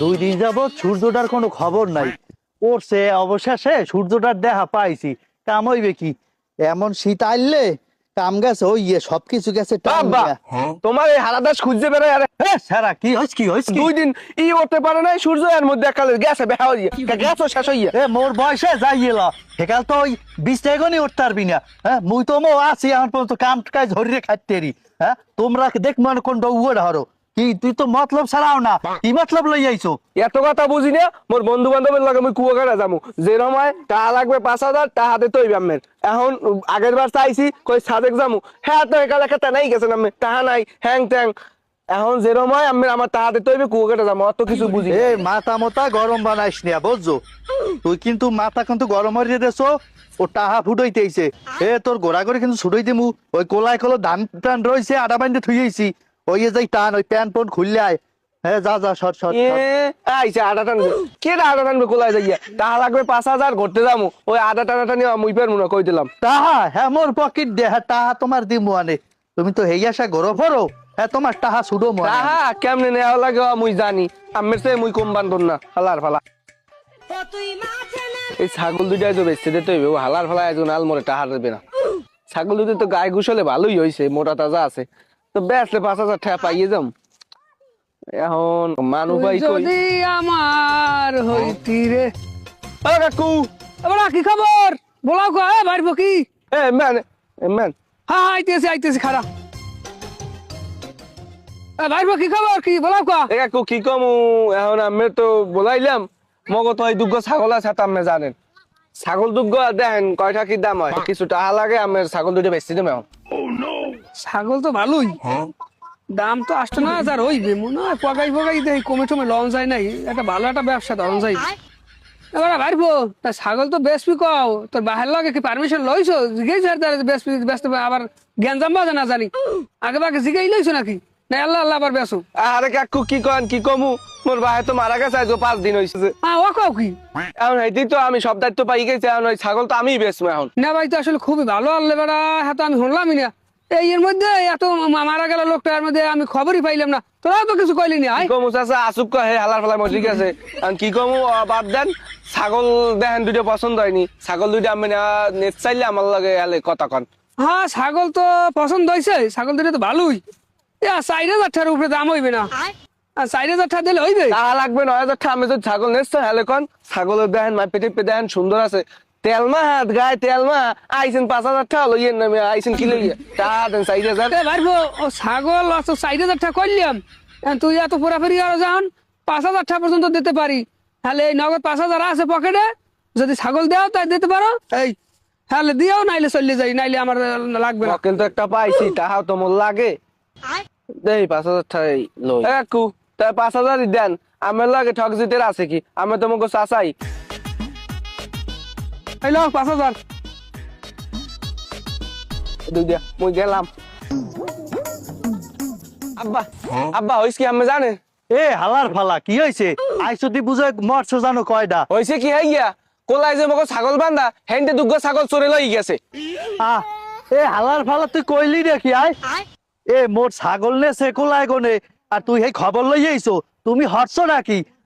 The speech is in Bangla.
দুই দিন যাবৎ সূর্যটার কোনো খবর নাই। পড়ছে অবশেষে সূর্যটার দেখা পাইছি। কাম হইবে কি? এমন শীত আইলে কাম গেছে ওই ইয়ে সবকিছু গেছে। তোমার এই হারাদাস খুঁজতে বেড়ায় আরে। সারা কি কি দুই দিন ই উঠতে পারে নাই সূর্য এর মধ্যে একালে গেছে বেহা হইয়া। গেছো শেষ হইয়া। এ মোর বয়সে যাই সেকাল তো ওই বিশ উঠতে পারবি না। হ্যাঁ মুই তো মো আছি এখন পর্যন্ত কাম কাজ ধরিয়ে খাইতেরি হ্যাঁ তোমরা দেখ মানে কোন উড়ে ধরো কি তুই তো মতলব ছাড়াও না। কি মতলব লই আইছো? এত কথা বুঝি না মোর বন্ধু বান্ধবের লগে আমি কুয়াকাটা যাব। যে রমায় টাকা লাগবে পাঁচ হাজার টাহাতে তো আমের। এখন আগের বার চাইছি কই সাদেক যামু হ্যাঁ তো একালে খেতে নাই গেছে না টাহা নাই হ্যাং ট্যাং এখন যে রমায় আমি আমার টাহাতে তো কুয়াকাটা যাব অত কিছু বুঝি। এ মাথা মোতা গরম বানাইস না বুঝছ? তুই কিন্তু মাথা কিন্তু গরম হয়ে দেছো ও টাহা ফুটাইতেইছে এ তোর গোড়া করে কিন্তু ছুটাই দিমু। ওই কোলায় কলো ধান টান রয়েছে আডা বাইন্দে থুইয়েছি ওই যে টান ওই প্যান্ট পন খুললে আয় হ্যাঁ যা যা সর সর এ? আটা টানবে কে আটা টানবে কোলায় যাইয়া? টাকা লাগবে পাঁচ হাজার ঘুরতে যাব ওই আটা টানা টানি মুই পারব না কই দিলাম। তাহা হ্যাঁ মোর পকেট দে হ্যাঁ তাহা তোমার দিমু আনে। তুমি তো হেই আসা গরো ফরো হ্যাঁ তোমার টাহা ছুডো মনে টাহা কেমনে নেওয়া লাগে মুই জানি। আমের সে মুই কম বান্ধব না হালার ফালা। এই ছাগল দুইটা যে বেচতে দিতে হইবে। হালার ফালা একজন আলমরে টাহা দেবে না। ছাগল দুটো তো গায়ে ঘুষলে ভালোই হয়েছে মোটা তাজা আছে। তো বেচলে পাঁচ হাজার টাকা পাইয়ে যাম। এখন মানু কই? যদি আমার হইতি রে। ও কাকু! এবার কি খবর? বলাও কো এ বাড়িব কি? এ ম্যান ম্যান। হ্যাঁ আইতেছি আইতেছি খারাপ এ কি খবর? কি বলাও কো। এ কাকু কি কমু? এখন আমি তো বলাইলাম মগো তো এই দুগ্গ ছাগল আছে আপনি জানেন। ছাগল দুগ্গ দেখেন কয়টা কি দাম হয়? কিছু টাকা লাগে আমি ছাগল দুটো বেচতে দেবো এখন। ছাগল তো ভালোই। দাম তো আসতো না হাজার হইবে মনে হয় পকাই পকাই দেই কমে টমে লন যায় নাই। একটা ভালো একটা ব্যবসা ধরন যাই। এবার বাড়িব তা ছাগল তো বেসবি কও তোর বাহের লগে কি পারমিশন লইছো? জিগেই স্যার তার বেসবি ব্যস্ত আবার বাজে না জানি। আগে বাগে জিগেই লইছো নাকি? না আল্লাহ আল্লাহ আবার বেসো। আরে কাকু কি কন কি কমু? মোর ভাই তো মারা গেছে আজকে পাঁচ দিন হয়েছে হ্যাঁ ও কও কি? এখন এইটাই তো আমি সব দায়িত্ব পাই গেছি এখন ওই ছাগল তো আমিই বেচবো এখন। না ভাই তো আসলে খুবই ভালো আনলে বেড়া হ্যাঁ তো আমি শুনলামই না। এই এর মধ্যে এত মারা গেল লোকটার মধ্যে আমি খবরই পাইলাম না। তোরাও তো কিছু কইলি না আয়। কি কমু চাচা আসুক কয়, হে হালার ফালা মজি গেছে এখন কি কমু বাদ দেন ছাগল দেখেন দুটো পছন্দ হয়নি। ছাগল দুটো আমি নেট চাইলে আমার লাগে এলে কথা কন। হ্যাঁ ছাগল তো পছন্দ হয়েছে ছাগল দিলে তো ভালোই। ইয়া চার হাজার টাকার উপরে দাম হইবে না। আর চার হাজার টাকা দিলে হইবে? টাকা লাগবে নয় হাজার টাকা আমি যদি ছাগল নেচ্ছ হেলে কন। ছাগলের দেখেন মাই পেটে পেটে দেখেন সুন্দর আছে। তেল মা হাত গায়ে তেল মা আইসেন পাঁচ হাজার টাকা লইয়েন না আইসেন কি লইয়ে টাকা দেন চার হাজার ভাইবো ও ছাগল অত চার হাজার টাকা করলাম তুই এত ফোরাফেরি আর যান পাঁচ হাজার টাকা পর্যন্ত দিতে পারি। তাহলে এই নগদ পাঁচ হাজার আছে পকেটে যদি ছাগল দেও তাই দিতে পারো। এই। তাহলে দিও নাইলে চলে যাই নাইলে আমার লাগবে না। কিন্তু একটা পাইছি টাকা তো মোর লাগে। দেই পাঁচ হাজার টাকাই লই। কাকু। তাই পাঁচ হাজারই দেন আমার লাগে ঠক জিতের আছে কি? আমি তোমাকে চাচাই। এই লো পাঁচ হাজার। দিয়া মুই গেলাম। আব্বা আব্বা হইস কি আমি জানেন এ হালার ফালা কি হয়েছে আইসো দি বুঝে মরছো জানো কয়টা হইছে কি হই গিয়া? কোলাই যে মগো ছাগল বান্ধা হেনতে দুগ্গ ছাগল চরে লই গেছে। আহ এ হালার ফালা তুই কইলি দেখি আয় এ মোর ছাগল নে সে কোলায় গনে আর তুই এই খবর লই আইছো তুমি হটছো নাকি?